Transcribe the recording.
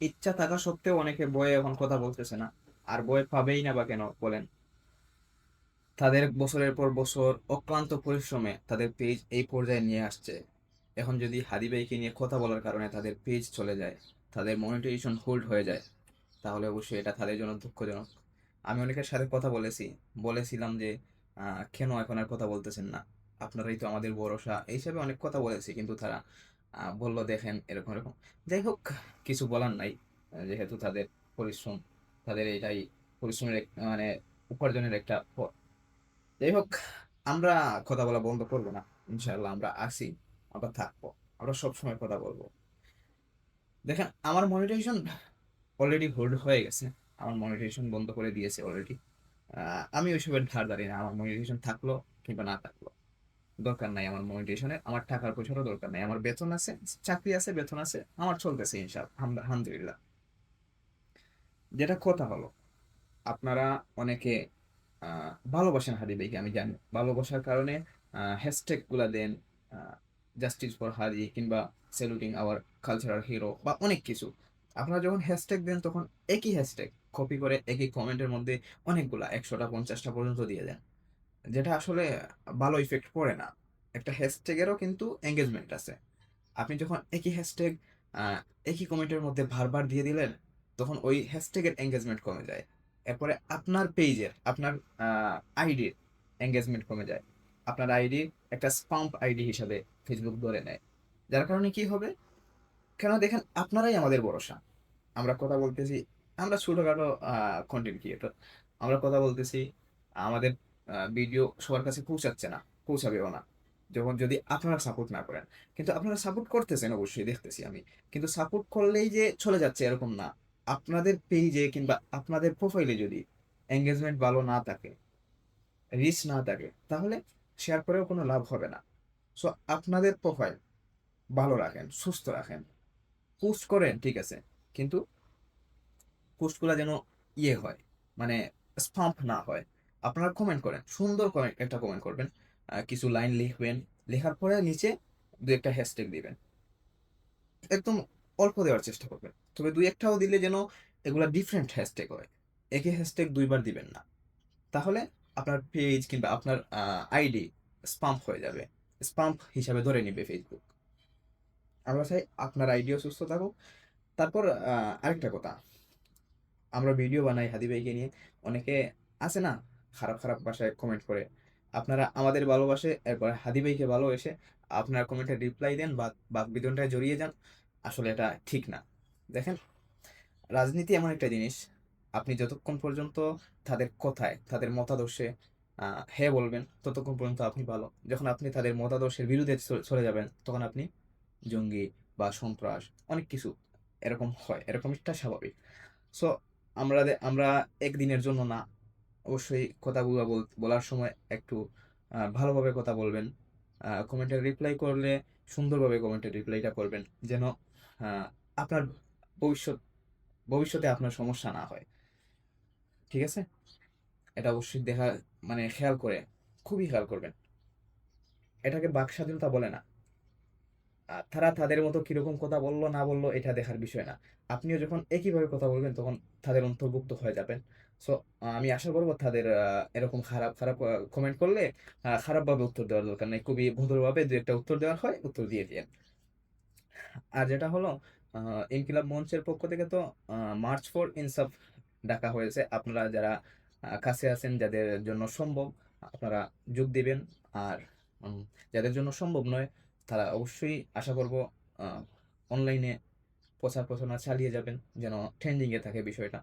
ইচ্ছা থাকা সত্ত্বেও অনেকে বয়ে এখন কথা বলতেছে না। আর বয়ে পাবেই না বা কেন বলেন? তাদের বছরের পর বছর অক্লান্ত পরিশ্রমে তাদের পেজ এই পর্যায়ে নিয়ে আসছে। এখন যদি হাদি ভাইকে নিয়ে কথা বলার কারণে তাদের পেজ চলে যায়, তাদের মনিটাইজেশন হোল্ড হয়ে যায়, তাহলে অবশ্যই এটা তাদের জন্য দুঃখজনক। আমি অনেকের সাথে কথা বলেছি, বলেছিলাম যে কেন এখন আর কথা বলতেছেন না? আপনারাই তো আমাদের ভরসা। এই হিসাবে অনেক কথা বলেছি, কিন্তু তারা বলল, দেখেন, এরকম এরকম। যাই হোক, কিছু বলার নাই, যেহেতু তাদের পরিশ্রম, তাদের এটাই পরিশ্রমের মানে উপার্জনের একটা পথ। যাই হোক, আমরা কথা বলা বন্ধ করব না ইনশাল্লাহ আমরা আসি, আমরা থাকব, আমরা সবসময় কথা বলব। দেখেন, আমার মনিটাইজেশন অলরেডি হোল্ড হয়ে গেছে, আমার মনিটাইজেশন বন্ধ করে দিয়েছে অলরেডি আমি ওইসবের ধার ধারি না, আমার মনিটাইজেশন থাকল কিংবা না থাকল। দরকার নাই আমার মনিটাইজেশনের আমার টাকার পয়সারও দরকার নাই। আমার বেতন আছে, চাকরি আছে, বেতন আছে, আমার চলতেছে ইনশাআল্লাহ আলহামদুলিল্লাহ। যেটা কথা হলো, আপনারা অনেকে ভালোবাসেন হাদি ভাইকে, আমি জানি। ভালোবাসার কারণে হ্যাশট্যাগগুলা দেন জাস্টিস ফর হাদি কিংবা সেলুটিং আওয়ার কালচারাল হিরো বা অনেক কিছু। আপনারা যখন হ্যাশট্যাগ দেন, তখন একই হ্যাশট্যাগ কপি করে, একই কমেন্টের মধ্যে অনেকগুলা, একশোটা, পঞ্চাশটা পর্যন্ত দিয়ে দেন। যেটা আসলে ভালো ইফেক্ট পড়ে না। একটা হ্যাশট্যাগেরও কিন্তু এঙ্গেজমেন্ট আছে। আপনি যখন একই হ্যাশট্যাগ একই কমেন্টের মধ্যে বারবার দিয়ে দিলেন, তখন ওই হ্যাশট্যাগের এঙ্গেজমেন্ট কমে যায়। এরপরে আপনার পেজের আপনার আইডির এঙ্গেজমেন্ট কমে যায়। আপনার আইডি একটা স্পাম্প আইডি হিসাবে ফেসবুক ধরে নেয়। যার কারণে কি হবে? কেন দেখেন, আপনারাই আমাদের ভরসা। আমরা কথা বলতেছি, আমরা ছোটখাটো কন্টেন্ট ক্রিয়েটর আমরা কথা বলতেছি, আমাদের ভিডিও সবার কাছে পৌঁছাচ্ছে না, পৌঁছাবেও না। যখন যদি আপনারা সাপোর্ট না করেন, কিন্তু আপনারা সাপোর্ট করতেছেন অবশ্যই, দেখতেছি আমি। কিন্তু সাপোর্ট করলেই যে চলে যাচ্ছে এরকম না। আপনাদের পেজে কিংবা আপনাদের প্রোফাইলে যদি এঙ্গেজমেন্ট ভালো না থাকে রিচ না থাকে, তাহলে শেয়ার করেও কোনো লাভ হবে না। সো আপনাদের প্রোফাইল ভালো রাখেন, সুস্থ রাখেন। পোস্ট করেন, ঠিক আছে। কিন্তু পোস্টগুলো যেন ইয়ে হয় মানে স্পাম্প না হয়। আপনারা কমেন্ট করেন, সুন্দর কমেন্ট একটা কমেন্ট করবেন। কিছু লাইন লিখবেন, লেখার পরে নিচে দু একটা হ্যাশট্যাগ দিবেন। একদম অল্প দেওয়ার চেষ্টা করবেন। তবে দুই একটাও দিলে যেন এগুলা ডিফারেন্ট হ্যাশট্যাগ হয়। একই হ্যাশট্যাগ দুইবার দিবেন না। তাহলে আপনার পেজ কিংবা আপনার আইডি স্পাম্প হয়ে যাবে। স্পাম্প হিসাবে ধরে নিবে ফেসবুক আমরা চাই আপনার আইডিও সুস্থ থাকুক। তারপর আরেকটা কথা। আমরা ভিডিও বানাই হাদি ভাইকে নিয়ে। অনেকে আছে না খারাপ খারাপ ভাষায় কমেন্ট করে। আপনারা আমাদের ভালোবাসে এরপর হাদি ভাইকে ভালোবেসে আপনারা কমেন্টে রিপ্লাই দেন বা বাক বিতনটায় জড়িয়ে যান। আসলে এটা ঠিক না। দেখেন, রাজনীতি এমন একটা জিনিস, আপনি যতক্ষণ পর্যন্ত তাদের কথায়, তাদের মতাদর্শে হ্যাঁ বলবেন, ততক্ষণ পর্যন্ত আপনি ভালো। যখন আপনি তাদের মতাদর্শের বিরুদ্ধে চলে যাবেন, তখন আপনি জঙ্গি বা সন্ত্রাস, অনেক কিছু এরকম হয়, এরকমটা স্বাভাবিক। সো আমরা আমরা একদিনের জন্য না অবশ্যই কথাগুলো বল- বলার সময় একটু ভালোভাবে কথা বলবেন। কমেন্টের রিপ্লাই করলে সুন্দরভাবে কমেন্টের রিপ্লাইটা করবেন যেন আপনার ভবিষ্যৎ, ভবিষ্যতে আপনার সমস্যা না হয়। ঠিক আছে? এটা অবশ্যই দেখা মানে খেয়াল করে, খুবই খেয়াল করবেন। এটাকে বাক স্বাধীনতা বলে না। তারা তাদের মতো কীরকম কথা বলল, না বলল, এটা দেখার বিষয় না। আপনিও যখন একইভাবে কথা বলবেন, তখন তাদের অন্তর্ভুক্ত হয়ে যাবেন। সো আমি আশা করব তাদের এরকম খারাপ খারাপ কমেন্ট করলে খারাপভাবে উত্তর দেওয়ার দরকার নেই। খুবই ভদ্রভাবে দু একটা উত্তর দেওয়ার হয়, উত্তর দিয়ে দিয়েন। আর যেটা হলো ইনকিলাব মঞ্চের পক্ষ থেকে তো মার্চ ফর ইনসাফ ডাকা হয়েছে। আপনারা যারা কাছে আছেন, যাদের জন্য সম্ভব, আপনারা যোগ দিবেন। আর যাদের জন্য সম্ভব নয় তারা অবশ্যই আশা করব অনলাইনে প্রচার প্রচারণা চালিয়ে যাবেন যেন ট্রেন্ডিংয়ে থাকে বিষয়টা।